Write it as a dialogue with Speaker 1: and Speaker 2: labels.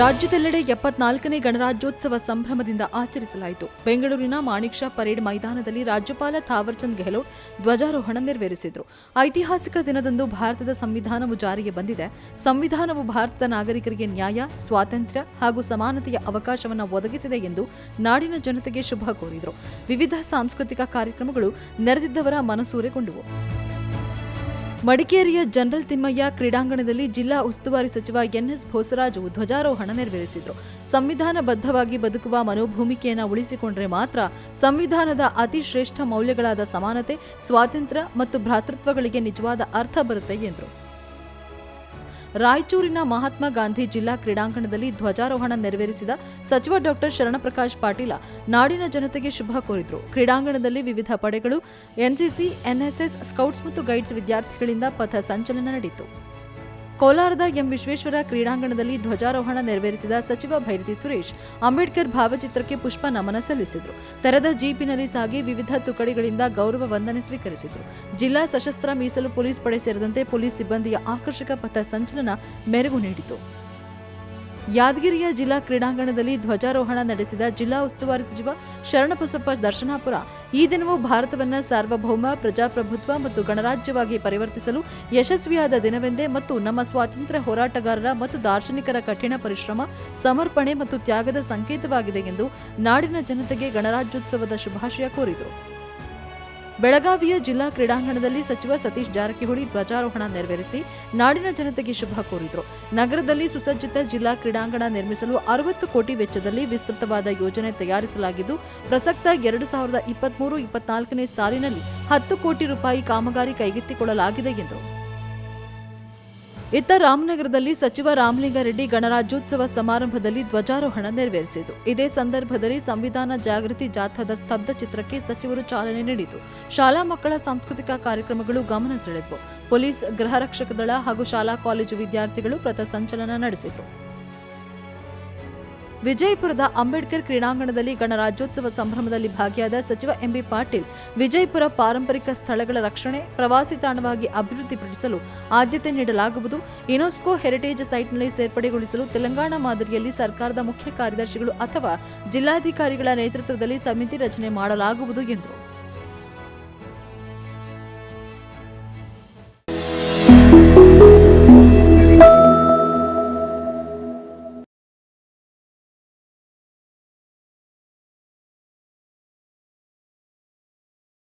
Speaker 1: ರಾಜ್ಯದೆಲ್ಲೆಡೆ ಎಪ್ಪತ್ನಾಲ್ಕನೇ ಗಣರಾಜ್ಯೋತ್ಸವ ಸಂಭ್ರಮದಿಂದ ಆಚರಿಸಲಾಯಿತು. ಬೆಂಗಳೂರಿನ ಮಾಣಿಕ್ ಶಾ ಪರೇಡ್ ಮೈದಾನದಲ್ಲಿ ರಾಜ್ಯಪಾಲ ಥಾವರ್ಚಂದ್ ಗೆಹ್ಲೋಟ್ ಧ್ವಜಾರೋಹಣ ನೆರವೇರಿಸಿದರು. ಐತಿಹಾಸಿಕ ದಿನದಂದು ಭಾರತದ ಸಂವಿಧಾನವು ಜಾರಿಗೆ ಬಂದಿದೆ. ಸಂವಿಧಾನವು ಭಾರತದ ನಾಗರಿಕರಿಗೆ ನ್ಯಾಯ, ಸ್ವಾತಂತ್ರ್ಯ ಹಾಗೂ ಸಮಾನತೆಯ ಅವಕಾಶವನ್ನು ಒದಗಿಸಿದೆ ಎಂದು ನಾಡಿನ ಜನತೆಗೆ ಶುಭ ಕೋರಿದರು. ವಿವಿಧ ಸಾಂಸ್ಕೃತಿಕ ಕಾರ್ಯಕ್ರಮಗಳು ನೆರೆದಿದ್ದವರ ಮನಸೂರೆಗೊಂಡವು ಮಡಿಕೇರಿಯ ಜನರಲ್ ತಿಮ್ಮಯ್ಯ ಕ್ರೀಡಾಂಗಣದಲ್ಲಿ ಜಿಲ್ಲಾ ಉಸ್ತುವಾರಿ ಸಚಿವ ಎನ್ಎಸ್ ಭೋಸರಾಜು ಧ್ವಜಾರೋಹಣ ನೆರವೇರಿಸಿದರು. ಸಂವಿಧಾನಬದ್ಧವಾಗಿ ಬದುಕುವ ಮನೋಭೂಮಿಕೆಯನ್ನು ಉಳಿಸಿಕೊಂಡರೆ ಮಾತ್ರ ಸಂವಿಧಾನದ ಅತಿ ಶ್ರೇಷ್ಠ ಮೌಲ್ಯಗಳಾದ ಸಮಾನತೆ, ಸ್ವಾತಂತ್ರ್ಯ ಮತ್ತು ಭ್ರಾತೃತ್ವಗಳಿಗೆ ನಿಜವಾದ ಅರ್ಥ ಬರುತ್ತೆ ಎಂದರು. ರಾಯಚೂರಿನ ಮಹಾತ್ಮ ಗಾಂಧಿ ಜಿಲ್ಲಾ ಕ್ರೀಡಾಂಗಣದಲ್ಲಿ ಧ್ವಜಾರೋಹಣ ನೆರವೇರಿಸಿದ ಸಚಿವ ಡಾಕ್ಟರ್ ಶರಣಪ್ರಕಾಶ್ ಪಾಟೀಲ ನಾಡಿನ ಜನತೆಗೆ ಶುಭ ಕೋರಿದರು. ಕ್ರೀಡಾಂಗಣದಲ್ಲಿ ವಿವಿಧ ಪಡೆಗಳು, ಎನ್ಸಿಸಿ, ಎನ್ಎಸ್ಎಸ್, ಸ್ಕೌಟ್ಸ್ ಮತ್ತು ಗೈಡ್ಸ್ ವಿದ್ಯಾರ್ಥಿಗಳಿಂದ ಪಥ ಸಂಚಲನ ನಡೆಯಿತು. ಕೋಲಾರದ ಎಂ ವಿಶ್ವೇಶ್ವರ ಕ್ರೀಡಾಂಗಣದಲ್ಲಿ ಧ್ವಜಾರೋಹಣ ನೆರವೇರಿಸಿದ ಸಚಿವ ಭೈರತಿ ಸುರೇಶ್, ಅಂಬೇಡ್ಕರ್ ಭಾವಚಿತ್ರಕ್ಕೆ ಪುಷ್ಪ ನಮನ ಸಲ್ಲಿಸಿದರು. ತೆರೆದ ಜೀಪಿನಲ್ಲಿ ಸಾಗಿ ವಿವಿಧ ತುಕಡಿಗಳಿಂದ ಗೌರವ ವಂದನೆ ಸ್ವೀಕರಿಸಿದರು. ಜಿಲ್ಲಾ ಸಶಸ್ತ್ರ ಮೀಸಲು ಪೊಲೀಸ್ ಪಡೆ ಸೇರಿದಂತೆ ಪೊಲೀಸ್ ಸಿಬ್ಬಂದಿಯ ಆಕರ್ಷಕ ಪಥ ಸಂಚಲನ ಮೆರುಗು ನೀಡಿತು. ಯಾದಗಿರಿಯ ಜಿಲ್ಲಾ ಕ್ರೀಡಾಂಗಣದಲ್ಲಿ ಧ್ವಜಾರೋಹಣ ನಡೆಸಿದ ಜಿಲ್ಲಾ ಉಸ್ತುವಾರಿ ಸಚಿವ ಶರಣಬಸಪ್ಪ ದರ್ಶನಾಪುರ, ಈ ದಿನವು ಭಾರತವನ್ನು ಸಾರ್ವಭೌಮ, ಪ್ರಜಾಪ್ರಭುತ್ವ ಮತ್ತು ಗಣರಾಜ್ಯವಾಗಿ ಪರಿವರ್ತಿಸಲು ಯಶಸ್ವಿಯಾದ ದಿನವೆಂದೇ ಮತ್ತು ನಮ್ಮ ಸ್ವಾತಂತ್ರ್ಯ ಹೋರಾಟಗಾರರ ಮತ್ತು ದಾರ್ಶನಿಕರ ಕಠಿಣ ಪರಿಶ್ರಮ, ಸಮರ್ಪಣೆ ಮತ್ತು ತ್ಯಾಗದ ಸಂಕೇತವಾಗಿದೆ ಎಂದು ನಾಡಿನ ಜನತೆಗೆ ಗಣರಾಜ್ಯೋತ್ಸವದ ಶುಭಾಶಯ ಕೋರಿದರು. ಬೆಳಗಾವಿಯ ಜಿಲ್ಲಾ ಕ್ರೀಡಾಂಗಣದಲ್ಲಿ ಸಚಿವ ಸತೀಶ್ ಜಾರಕಿಹೊಳಿ ಧ್ವಜಾರೋಹಣ ನೆರವೇರಿಸಿ ನಾಡಿನ ಜನತೆಗೆ ಶುಭ ಕೋರಿದರು. ನಗರದಲ್ಲಿ ಸುಸಜ್ಜಿತ ಜಿಲ್ಲಾ ಕ್ರೀಡಾಂಗಣ ನಿರ್ಮಿಸಲು ಅರವತ್ತು ಕೋಟಿ ವೆಚ್ಚದಲ್ಲಿ ವಿಸ್ತೃತವಾದ ಯೋಜನೆ ತಯಾರಿಸಲಾಗಿದ್ದು, ಪ್ರಸಕ್ತ ಎರಡು ಸಾವಿರದ ಇಪ್ಪತ್ಮೂರು ಇಪ್ಪತ್ನಾಲ್ಕನೇ ಸಾಲಿನಲ್ಲಿ ಹತ್ತು ಕೋಟಿ ರೂಪಾಯಿ ಕಾಮಗಾರಿ ಕೈಗೆತ್ತಿಕೊಳ್ಳಲಾಗಿದೆ ಎಂದರು. ಇತ್ತ ರಾಮನಗರದಲ್ಲಿ ಸಚಿವ ರಾಮಲಿಂಗಾರೆಡ್ಡಿ ಗಣರಾಜ್ಯೋತ್ಸವ ಸಮಾರಂಭದಲ್ಲಿ ಧ್ವಜಾರೋಹಣ ನೆರವೇರಿಸಿತು. ಇದೇ ಸಂದರ್ಭದಲ್ಲಿ ಸಂವಿಧಾನ ಜಾಗೃತಿ ಜಾಥಾದ ಸ್ತಬ್ಧ ಚಿತ್ರಕ್ಕೆ ಸಚಿವರು ಚಾಲನೆ ನೀಡಿತು. ಶಾಲಾ ಮಕ್ಕಳ ಸಾಂಸ್ಕೃತಿಕ ಕಾರ್ಯಕ್ರಮಗಳು ಗಮನ ಸೆಳೆದವು. ಪೊಲೀಸ್, ಗೃಹ ರಕ್ಷಕ ದಳ ಹಾಗೂ ಶಾಲಾ ಕಾಲೇಜು ವಿದ್ಯಾರ್ಥಿಗಳು ಪಥ ಸಂಚಲನ ನಡೆಸಿದರು. ವಿಜಯಪುರದ ಅಂಬೇಡ್ಕರ್ ಕ್ರೀಡಾಂಗಣದಲ್ಲಿ ಗಣರಾಜ್ಯೋತ್ಸವ ಸಂಭ್ರಮದಲ್ಲಿ ಭಾಗಿಯಾದ ಸಚಿವ ಎಂಬಿ ಪಾಟೀಲ್, ವಿಜಯಪುರ ಪಾರಂಪರಿಕ ಸ್ಥಳಗಳ ರಕ್ಷಣೆ, ಪ್ರವಾಸಿ ತಾಣವಾಗಿ ಅಭಿವೃದ್ಧಿಪಡಿಸಲು ಆದ್ಯತೆ ನೀಡಲಾಗುವುದು. ಯುನೆಸ್ಕೋ ಹೆರಿಟೇಜ್ ಸೈಟ್ನಲ್ಲಿ ಸೇರ್ಪಡೆಗೊಳಿಸಲು ತೆಲಂಗಾಣ ಮಾದರಿಯಲ್ಲಿ ಸರ್ಕಾರದ ಮುಖ್ಯ ಕಾರ್ಯದರ್ಶಿಗಳು ಅಥವಾ ಜಿಲ್ಲಾಧಿಕಾರಿಗಳ ನೇತೃತ್ವದಲ್ಲಿ ಸಮಿತಿ ರಚನೆ ಮಾಡಲಾಗುವುದು ಎಂದರು